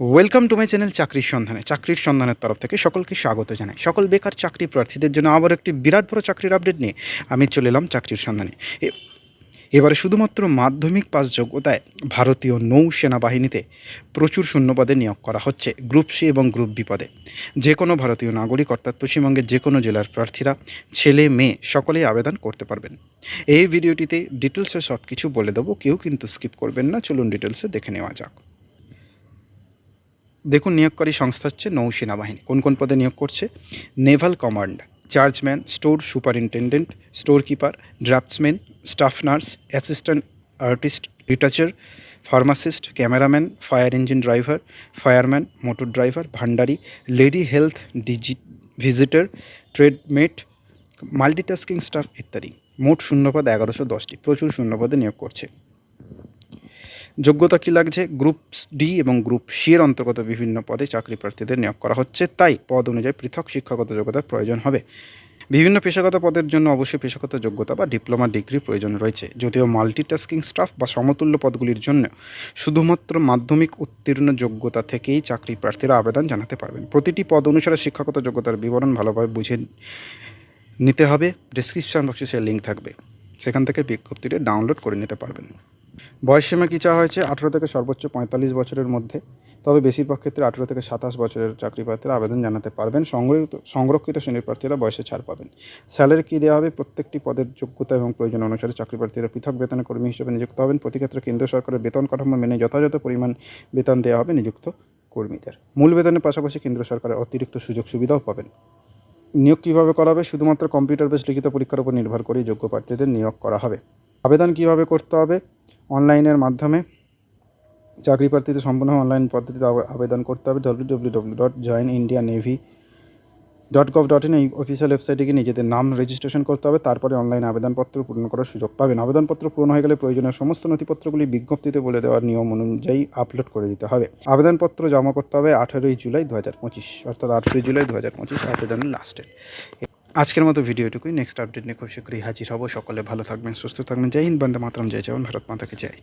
Welcome to my channel চাকরির সন্ধানে চাকরির সন্ধানের তরফ থেকে সকলকে স্বাগত জানাই। সকল বেকার চাকরি প্রার্থীদের জন্য আবার একটি বিরাট বড় চাকরির আপডেট নিয়ে আমি চলে এলাম চাকরির সন্ধানে এবারে শুধুমাত্র মাধ্যমিক পাস যোগ্যতায় ভারতীয় নৌ সেনাবাহিনীতে প্রচুর শূন্যপদে নিয়োগ করা হচ্ছে গ্রুপ সি এবং গ্রুপ বি পদে। যে কোনো ভারতীয় নাগরিক, অর্থাৎ পশ্চিমবঙ্গের যে কোনো জেলার প্রার্থীরা, ছেলে, মেয়ে, সকলেই আবেদন করতে পারবেন। এই ভিডিওটিতে ডিটেলসে সব কিছু বলে দেবো, কেউ কিন্তু স্কিপ করবেন না। চলুন ডিটেলসে দেখে নেওয়া যাক। দেখুন, নিয়োগকারী সংস্থা হচ্ছে নৌ সেনাবাহিনী। কোন কোন পদে নিয়োগ করছে? Naval command, chargeman, store superintendent, store keeper, draftsman, staff nurse, assistant artist retoucher pharmacist, cameraman, fire engine driver, fireman, motor driver, ভান্ডারি, lady health DG, visitor trade mate multitasking staff ইত্যাদি। মোট শূন্যপদ এগারোশো দশটি। প্রচুর শূন্যপদে নিয়োগ করছে। যোগ্যতা কী লাগছে? গ্রুপ ডি এবং গ্রুপ সি এর অন্তর্গত বিভিন্ন পদে চাকরি প্রার্থীদের নিয়োগ করা হচ্ছে। তাই পদ অনুযায়ী পৃথক শিক্ষাগত যোগ্যতার প্রয়োজন হবে। বিভিন্ন পেশাগত পদের জন্য অবশ্যই পেশাগত যোগ্যতা বা ডিপ্লোমা ডিগ্রি প্রয়োজন রয়েছে। যদিও মাল্টিটাস্কিং স্টাফ বা সমতুল্য পদগুলির জন্য শুধুমাত্র মাধ্যমিক উত্তীর্ণ যোগ্যতা থেকেই চাকরি প্রার্থীরা আবেদন জানাতে পারবেন। প্রতিটি পদ অনুসারে শিক্ষাগত যোগ্যতার বিবরণ ভালোভাবে বুঝে নিতে হবে। ডিসক্রিপশন বক্সে সে লিঙ্ক থাকবে। সেখান থেকে বিজ্ঞপ্তিটি ডাউনলোড করে নিতে পারবেন। বয়সসীমা কী চাওয়া হয়েছে? আঠেরো থেকে সর্বোচ্চ পঁয়তাল্লিশ বছরের মধ্যে। তবে বেশিরভাগ ক্ষেত্রে আঠেরো থেকে সাতাশ বছরের চাকরি প্রার্থীরা আবেদন জানাতে পারবেন। সংরক্ষিত সংরক্ষিত শ্রেণির প্রার্থীরা বয়সে ছাড় পাবেন। স্যালারি কী দেওয়া হবে? প্রত্যেকটি পদের যোগ্যতা এবং প্রয়োজন অনুসারে চাকরি প্রার্থীরা পৃথক বেতনে কর্মী হিসেবে নিযুক্ত হবেন। প্রতি ক্ষেত্রে কেন্দ্র সরকারের বেতন কাঠামো মেনে যথাযথ পরিমাণ বেতন দেওয়া হবে নিযুক্ত কর্মীদের। মূল বেতনের পাশাপাশি কেন্দ্র সরকারের অতিরিক্ত সুযোগ সুবিধাও পাবেন। নিয়োগ কীভাবে করা হবে? শুধুমাত্র কম্পিউটার বেস লিখিত পরীক্ষার উপর নির্ভর করে যোগ্য প্রার্থীদের নিয়োগ করা হবে। আবেদন কীভাবে করতে হবে? অনলাইনের মাধ্যমে চাকরি প্রার্থীদের সম্পূর্ণ অনলাইন পদ্ধতিতে আবেদন করতে হবে। W W W dot join India navy dot dot এই অফিসিয়াল ওয়েবসাইটে গিয়ে নিজেদের নাম রেজিস্ট্রেশন করতে হবে। তারপরে অনলাইন আবেদনপত্র পূরণ করার সুযোগ পাবেন। আবেদনপত্র পূরণ হয়ে গেলে প্রয়োজনীয় সমস্ত নথিপত্রগুলি বিজ্ঞপ্তিতে বলে দেওয়ার নিয়ম অনুযায়ী আপলোড করে দিতে হবে। আবেদনপত্র জমা করতে হবে আঠারোই জুলাই দু হাজার পঁচিশ, অর্থাৎ আঠারোই জুলাই দু হাজার পঁচিশ আবেদনের লাস্টে আজকের মতো ভিডিওটুকুই। নেক্সট আপডেট নিয়ে খুব শীঘ্রই হাজির হব। সকলে ভালো থাকবেন, সুস্থ থাকবেন। জয় হিন্দ, বন্দে মাতরম, জয় জওয়ান, ভারত মাতাকে জয়।